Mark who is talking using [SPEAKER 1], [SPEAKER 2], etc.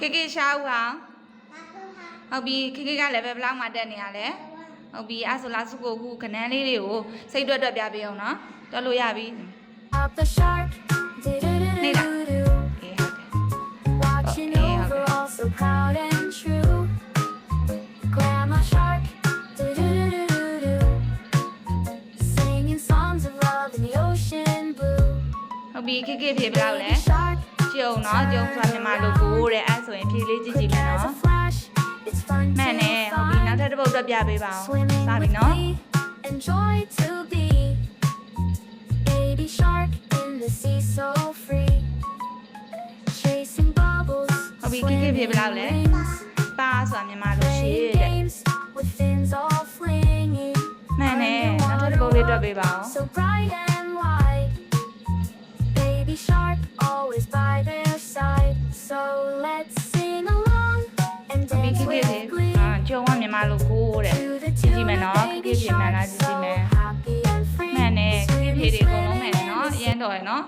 [SPEAKER 1] ခေခေရှားဦးဟာဟုတ်ပြီခေခေကလည်းပဲဘယ်လောက်မှတက်နေရလဲဟုတ်ပြီအဲ့ဆိုလားစုကိုခုခနန်းလေးတွေကိုစိတ်တွက်တွက်ပြပေးအောင်နော်တွက်လို့ရပြီ
[SPEAKER 2] Up the shark.
[SPEAKER 1] Mira.
[SPEAKER 2] Do-do-do-do-do.
[SPEAKER 1] အေးဟုတ်တယ်
[SPEAKER 2] Watching
[SPEAKER 1] Okay,
[SPEAKER 2] over,
[SPEAKER 1] okay.
[SPEAKER 2] all so proud and true. Grandma Shark, do-do-do-do-do. Singing songs of love in the ocean blue.
[SPEAKER 1] ဟုတ်ပြီခေခေဖြေဘယ်လောက်လဲ
[SPEAKER 2] Baby Shark,
[SPEAKER 1] ကြုံနော်ကြုံဆိုတာမြန်မာလိုကိုတဲ့အဲ့ဆိုရင်ဖြေလေးကြည့်ကြည့်
[SPEAKER 2] quick
[SPEAKER 1] မယ်
[SPEAKER 2] as a
[SPEAKER 1] နော်
[SPEAKER 2] flash. It's fun
[SPEAKER 1] မှန်တယ်ဟုတ်ပြီနောက်ထပ်တစ်ပုတ်တွက်ပြပေးပါအောင်
[SPEAKER 2] Swimming
[SPEAKER 1] စပြီ
[SPEAKER 2] with
[SPEAKER 1] နော်
[SPEAKER 2] me and joy to be. Baby shark in the sea so free. Chasing bubbles.
[SPEAKER 1] ဟုတ်ပြီခေခေဖြေဘယ်လောက်လဲ
[SPEAKER 2] swimming rings.
[SPEAKER 1] ပါဆိုတာမြန်မာလိုရှေ့
[SPEAKER 2] Playing
[SPEAKER 1] တဲ့
[SPEAKER 2] games with fins all flinging.
[SPEAKER 1] မှန်တယ်နောက်ထပ်တစ်ပုတ်လေးတွက်ပေးပါအောင်
[SPEAKER 2] Baby shark always by their side. So let's sing along and
[SPEAKER 1] ဟုတ်ပြီ
[SPEAKER 2] dance
[SPEAKER 1] ခေခေ
[SPEAKER 2] with
[SPEAKER 1] ဖြေ
[SPEAKER 2] glee.
[SPEAKER 1] အာကြုံကမြန်မာလိုကိုတဲ့
[SPEAKER 2] To the
[SPEAKER 1] ကြည့်ကြည့်
[SPEAKER 2] tune
[SPEAKER 1] မယ်
[SPEAKER 2] of
[SPEAKER 1] နော်ခေ
[SPEAKER 2] baby
[SPEAKER 1] ခေဖြေမှန်
[SPEAKER 2] shark,
[SPEAKER 1] လားကြည့်ကြ
[SPEAKER 2] so
[SPEAKER 1] ည့်မယ်
[SPEAKER 2] happy and free.
[SPEAKER 1] မှန်တယ်ခေခေ
[SPEAKER 2] Swimming,
[SPEAKER 1] ဖြေတွေအကုန်လုံးမှန်တယ်
[SPEAKER 2] swimming in
[SPEAKER 1] နော်
[SPEAKER 2] the
[SPEAKER 1] အရန်တော်ရယ်နော်